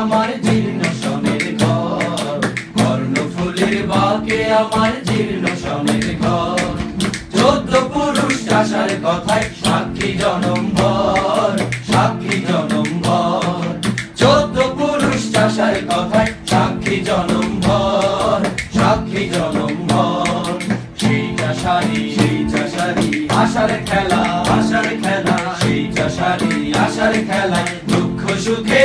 আমার জীর্ণ সনের ঘর। কর্ণফুলের বাকে আমার জীর্ণ সনের ঘর। চোদ্দ পুরুষ আসার কথায় সাক্ষী জনম ভর সাক্ষী জনম ভর চোদ্দ পুরুষ আসার কথায় সাক্ষী জনম ভর সাক্ষী জনম ভর সেই চাষারি সেই চাষারি আশার খেলা আশার খেলা। সেই চাষারি আশার খেলা, দুঃখ সুখে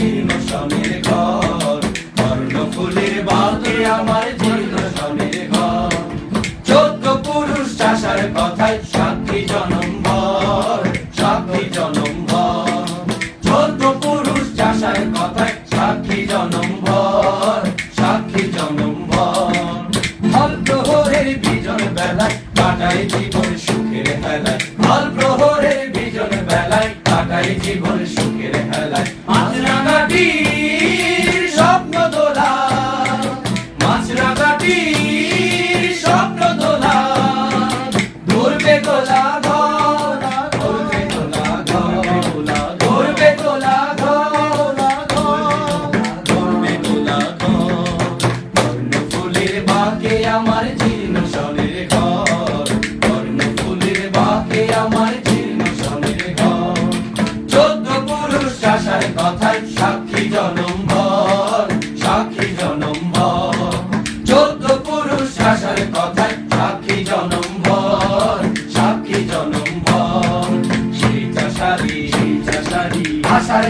জীর্ণ সনের ঘর কর্ণফুলের বাকে আমার জীর্ণ সনের ঘর চোদ্দ পুরুষ চাষার কথায় সাক্ষী জনম ভর সাক্ষী জনম ভর চোদ্দ পুরুষ চাষার কথায় সাক্ষী জনম ভর সাক্ষী জনম ভর বেলায় কাটাই জীবন সুখের প্রহরের বিজন বেলায় কাটাই জীবন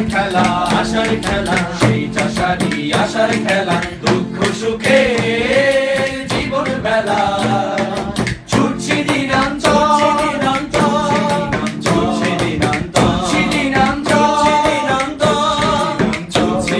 খেলা আশার খেলা সেই চাষারি আশার খেলা দুঃখ সুখে জীবন বেলা। ছুটছি দিনাঞ্চল ছুটছি